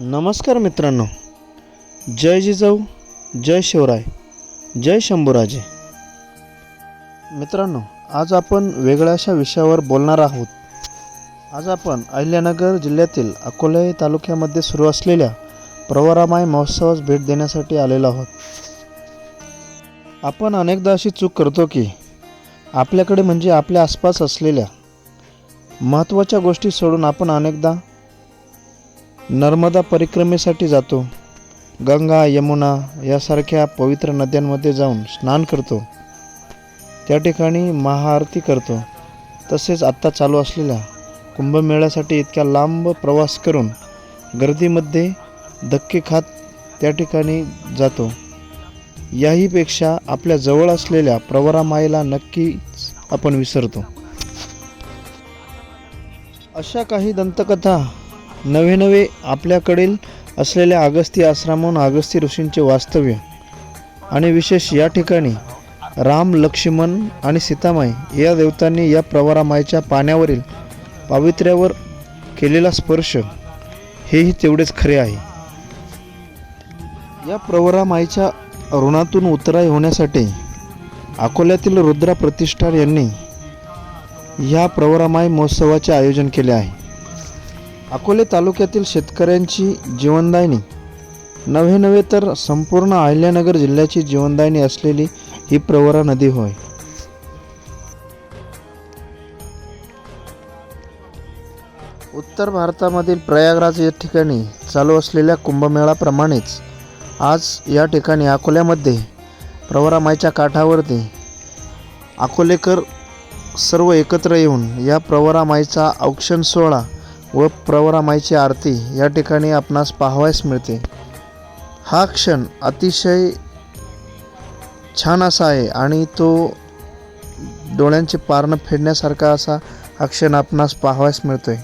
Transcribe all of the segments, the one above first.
नमस्कार मित्रांनो. जय जिजाऊ जय शिवराय जय शंभूराजे. मित्रांनो आज आपण वेगळ्याशा विषयावर बोलणार आहोत. आज आपण अहिल्यानगर जिल्ह्यातील अकोले तालुक्यामध्ये सुरू असलेल्या प्रवरामाय महोत्सवास भेट देण्यासाठी आलेलो आहोत. आपण अनेकदा अशी चूक करतो की आपल्याकडे म्हणजे आपल्या आसपास असलेल्या महत्त्वाच्या गोष्टी सोडून आपण अनेकदा नर्मदा परिक्रमेसाठी जातो. गंगा यमुना यासारख्या पवित्र नद्यांमध्ये जाऊन स्नान करतो. त्या ठिकाणी महाआरती करतो. तसेच आत्ता चालू असलेल्या कुंभमेळ्यासाठी इतक्या लांब प्रवास करून गर्दीमध्ये धक्के खात त्या ठिकाणी जातो. याहीपेक्षा आपल्या जवळ असलेल्या प्रवरामाईला नक्कीच आपण विसरतो. अशा काही दंतकथा नवे नवे आपल्याकडील असलेल्या अगस्ती आश्रमाहून अगस्ती ऋषींचे वास्तव्य. आणि विशेष या ठिकाणी राम लक्ष्मण आणि सीतामाई या देवतांनी या प्रवरामाईच्या पाण्यावरील पावित्र्यावर केलेला स्पर्श हेही तेवढेच खरे आहे. या प्रवरामाईच्या ऋणातून उतराई होण्यासाठी अकोल्यातील रुद्रा प्रतिष्ठान यांनी ह्या प्रवरामाई महोत्सवाचे आयोजन केले आहे. अकोले तालुक्यातील शेतकऱ्यांची जीवनदायिनी. नव्हे नव्हे तर संपूर्ण अहिल्यानगर जिल्ह्याची जीवनदायिनी असलेली ही प्रवरा नदी होय. उत्तर भारतामधील प्रयागराज या ठिकाणी चालू असलेल्या कुंभमेळाप्रमाणेच आज या ठिकाणी अकोल्यामध्ये प्रवरामाईच्या काठावरती अकोलेकर सर्व एकत्र येऊन या प्रवरामाईचा औक्षण सोहळा व प्रवरामाईची आरती या ठिकाणी आपणास पाहावयास मिळते. हा क्षण अतिशय छान असा आहे आणि तो डोळ्यांचे पारणं फेडण्यासारखा असा हा क्षण आपणास पाहावयास मिळतोय.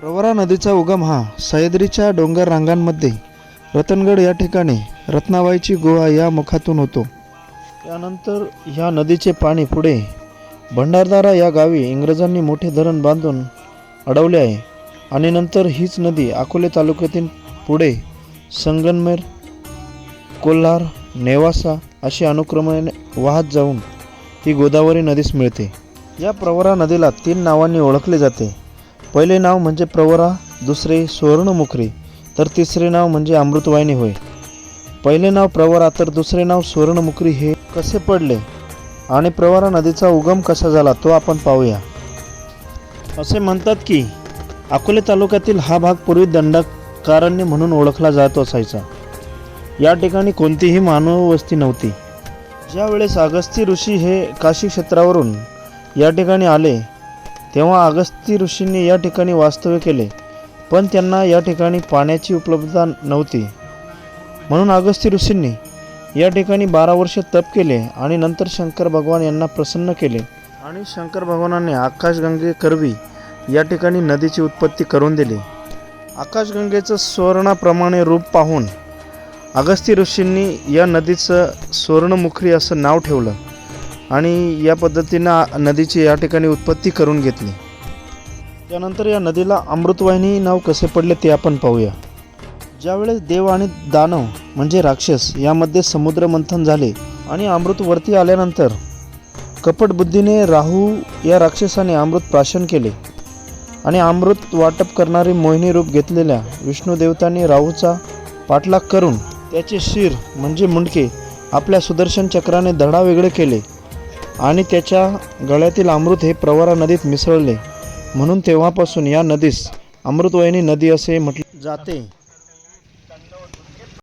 प्रवरा नदीचा उगम हा सह्याद्रीच्या डोंगर रांगांमध्ये रतनगड या ठिकाणी रत्नाबाईची गुहा या मुखातून होतो. त्यानंतर ह्या नदीचे पाणी पुढे भंडारदारा या गावी इंग्रजांनी मोठे धरण बांधून अडवले आहे आणि नंतर हीच नदी अकोले तालुक्यातील पुढे संगनमेर कोल्हार नेवासा अशी अनुक्रमाने वाहत जाऊन ही गोदावरी नदीस मिळते. या प्रवरा नदीला तीन नावांनी ओळखले जाते. पहिले नाव म्हणजे प्रवरा दुसरे सुवर्णमुखरी. तर तिसरे नाव म्हणजे अमृतवाहिनी होय. पहिले नाव प्रवरा तर दुसरे नाव सुवर्णमुखरी हे कसे पडले? आणि प्रवरा नदीचा उगम कसा झाला तो आपण पाहूया. असे म्हणतात की अकोले तालुक्यातील हा भाग पूर्वी दंडकारण्य म्हणून ओळखला जात असायचा. या ठिकाणी कोणतीही मानववस्ती नव्हती. ज्यावेळेस अगस्ती ऋषी हे काशी क्षेत्रावरून या ठिकाणी आले तेव्हा अगस्ती ऋषींनी या ठिकाणी वास्तव्य केले. पण त्यांना या ठिकाणी पाण्याची उपलब्धता नव्हती. म्हणून अगस्ती ऋषींनी या ठिकाणी बारा वर्ष तप केले आणि नंतर शंकर भगवान यांना प्रसन्न केले. आणि शंकर भगवानाने आकाशगंगे करवी या ठिकाणी नदीची उत्पत्ती करून दिली. आकाशगंगेचं सुवर्णाप्रमाणे रूप पाहून अगस्ती ऋषींनी या नदीचं सुवर्णमुखरी असं नाव ठेवलं आणि या पद्धतीनं नदीची या ठिकाणी उत्पत्ती करून घेतली. त्यानंतर या नदीला अमृतवाहिनी नाव कसे पडले ते आपण पाहूया. ज्यावेळेस देव आणि दानव म्हणजे राक्षस यामध्ये समुद्र मंथन झाले आणि अमृत वरती आल्यानंतर कपटबुद्धीने राहू या राक्षसाने अमृत प्राशन केले आणि अमृत वाटप करणारी मोहिनी रूप घेतलेल्या विष्णू देवतांनी राहूचा पाठलाग करून त्याचे शिर म्हणजे मुंडके आपल्या सुदर्शन चक्राने धडा वेगळे केले आणि त्याच्या गळ्यातील अमृत हे प्रवरा नदीत मिसळले. म्हणून तेव्हापासून या नदीस अमृतवाहिनी नदी असे म्हटले जाते.